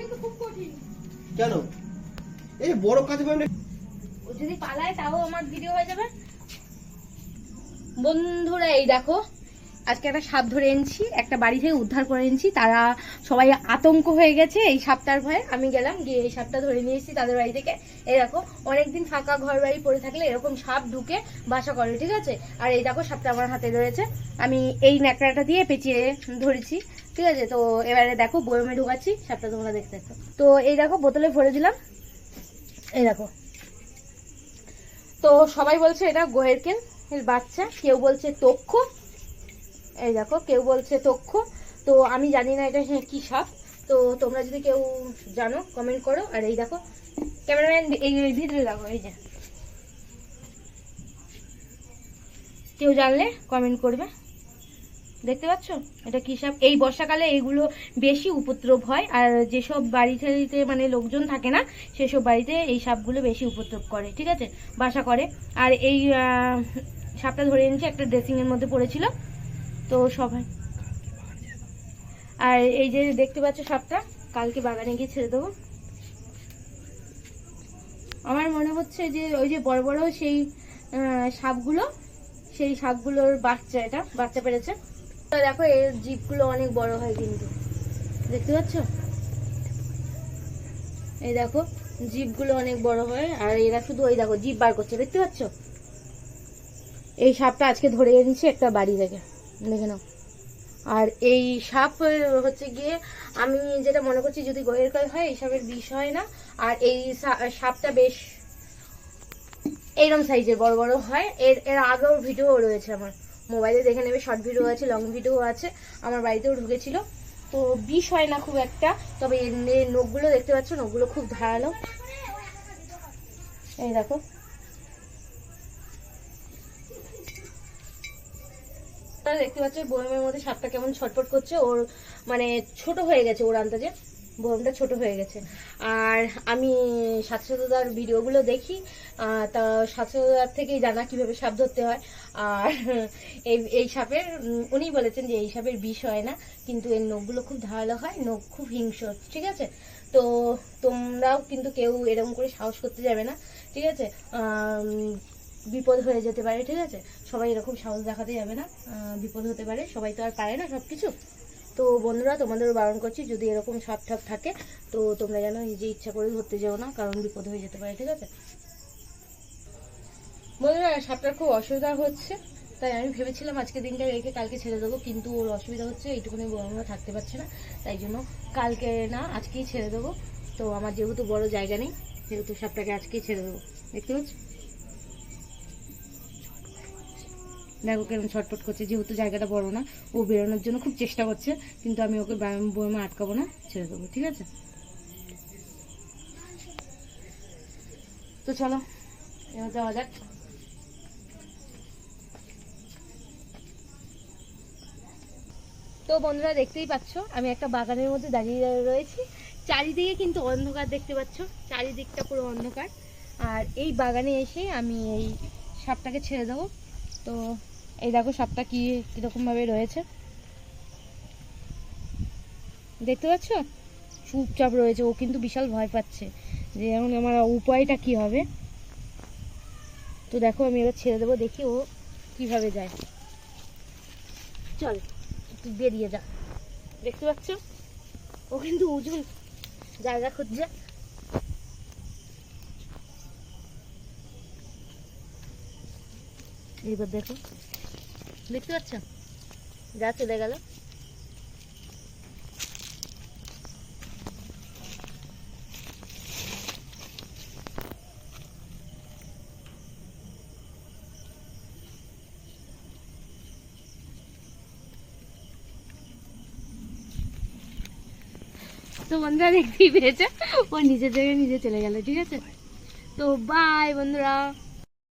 কিন্তু খুব কঠিন। কেন? এই বড় কাছে ও যদি পালায় তাও আমার ভিডিও হয়ে যাবে। বন্ধুরা এই দেখো। আজকে একটা সাপ ধরে এনেছি, একটা বাড়ি থেকে উদ্ধার করে এনেছি। তারা সবাই আতঙ্ক হয়ে গেছে এই সাপটার ভয়ে। আমি গেলাম, গিয়ে এই সাপটা ধরে নিয়ে এসেছি তাদের বাড়ি থেকে। এই দেখো, অনেকদিন ফাঁকা ঘর বাড়ি পড়ে থাকলে এরকম সাপ ঢুকে বাসা করে, ঠিক আছে? আর এই দেখো, সাপটা আমার হাতে রয়েছে। আমি এই ন্যাকড়াটা দিয়ে পেঁচিয়ে ধরেছি, ঠিক আছে? তো এবারে দেখো, বয়মে ঢুকাচ্ছি, সাপটা তোমরা দেখতে। তো এই দেখো, বোতলে ভরে দিলাম। এই দেখো। তো সবাই বলছে এটা গোয়েরকেল এর বাচ্চা। কেউ বলছে তক্ষ। এই দেখো, কেউ বলছে তক্ষ, তো আমি জানি না এটা হ্যাঁ কি সাপ। তো তোমরা যদি কেউ জানো কমেন্ট করো। আর এই দেখো ক্যামেরাম্যান এই ভিতরে দেখো, এই যে। কেউ জানলে কমেন্ট করবে। দেখতে পাচ্ছ? এটা কি সাপ? এই বর্ষাকালে এইগুলো বেশি উপদ্রব হয়, আর যেসব বাড়ি বাড়িতে মানে লোকজন থাকে না, সেসব বাড়িতে এই সাপগুলো বেশি উপদ্রব করে, ঠিক আছে? বাসা করে। আর এই সাপটা ধরে এনেছি একটা ড্রেসিং এর মধ্যে পড়েছিল। তো সবাই। আর এই যে দেখতে পাচ্ছ সাপটা, কালকে বাগানে গিয়ে ছেড়ে দেবো। আমার মনে হচ্ছে যে ওই যে বড় বড় সেই সাপগুলো, সেই সাপগুলোর বাচ্চা এটা, বাচ্চা পেরেছে। তো দেখো, এর জিপগুলো অনেক বড় হয় কিন্তু। দেখতে পাচ্ছ? এই দেখো জিপগুলো অনেক বড় হয়, আর এরা শুধু ওই দেখো জিপ বার করছে, দেখতে পাচ্ছ? এই সাপটা আজকে ধরে এনেছি একটা বাড়ি থেকে। দেখে নাও। আর এই সাপ হচ্ছে গিয়ে আমি যেটা মনে করছি যদি গোয়ের কয় হয়, এই সাপের বিষ হয় না। আর এই সাপটা বেশ এইরকম সাইজের বড় বড় হয়। এর এর আগেও ভিডিও রয়েছে আমার। মোবাইলে দেখে নেবে শর্ট ভিডিও আছে লং ভিডিও আছে। আমার বাড়িতেও ঢুকেছিল। তো বিষ হয় না খুব একটা, তবে নখগুলো দেখতে পাচ্ছ, নখগুলো খুব ধারালো। এই দেখো। আপনারা দেখতে পাচ্ছেন বয়মের মধ্যে সাপটা কেমন ছটফট করছে। ওর মানে ছোট হয়ে গেছে ওর আন্দাজে। বয়মটা ছোট হয়ে গেছে। আর আমি সাতশোদার ভিডিওগুলো দেখি তা সাতশোদার থেকেই জানা কীভাবে সাপ ধরতে হয়। আর এই এই সাপের উনি বলেছেন যে এই সাপের বিষ হয় না, কিন্তু এর নখগুলো খুব ধারালো হয়, নখ খুব হিংস্র, ঠিক আছে? তো তোমরাও কিন্তু কেউ এরকম করে সাহস করতে যাবে না, ঠিক আছে? বিপদ হয়ে যেতে পারে, ঠিক আছে? সবাই এরকম সাহস দেখাতে যাবে না। বিপদ হতে পারে, সবাই তো আর পারে না সব কিছু তো বন্ধুরা, তোমাদেরও বারণ করছি, যদি এরকম সাপ ঠাপ থাকে, তো তোমরা যেন নিজে ইচ্ছা করে ধরতে যেও না, কারণ বিপদ হয়ে যেতে পারে, ঠিক আছে? বন্ধুরা, সাপটার খুব অসুবিধা হচ্ছে, তাই আমি ভেবেছিলাম আজকে দিনটা রেখে কালকে ছেড়ে দেবো, কিন্তু ওর অসুবিধা হচ্ছে, এইটুকুনি বড়রা থাকতে পারছে না, তাই জন্য কালকে না, আজকেই ছেড়ে দেবো। তো আমার যেহেতু বড় জায়গা নেই, সেহেতু সাপটাকে আজকেই ছেড়ে দেবো। দেখতে পাচ্ছ? দেখো কেরম ছটফট করছে, যেহেতু জায়গাটা বড় না, ও বেরোনোর জন্য খুব চেষ্টা করছে, কিন্তু আমি ওকে বইমা আটকাবো না, ছেড়ে দেবো, ঠিক আছে? তো চলো, এবার যাওয়া যাক। তো বন্ধুরা, দেখতেই পাচ্ছ, আমি একটা বাগানের মধ্যে দাঁড়িয়ে রয়েছি। চারিদিকে কিন্তু অন্ধকার দেখতে পাচ্ছ, চারিদিকটা পুরো অন্ধকার। আর এই বাগানে এসে আমি এই সাপটাকে ছেড়ে দেবো। তো এই দেখো সাপটা কি, কীরকম ভাবে রয়েছে। দেখতে পাচ্ছ? চুপচাপ রয়েছে, ও কিন্তু বিশাল ভয় পাচ্ছে যে এখন আমার উপায়টা কি হবে। তো দেখো, আমি এবার ছেড়ে দেবো, দেখি ও কীভাবে যায়। চল, একটু বেরিয়ে যা। দেখতে পাচ্ছ? ও কিন্তু উজুল জায়গা খুঁজছে। এইবার দেখো দেখতে পাচ্ছ যা চলে গেল তো বন্ধুরা দেখতেই পেয়েছে ও নিজের জায়গায় নিজে চলে গেল ঠিক আছে তো বাই বন্ধুরা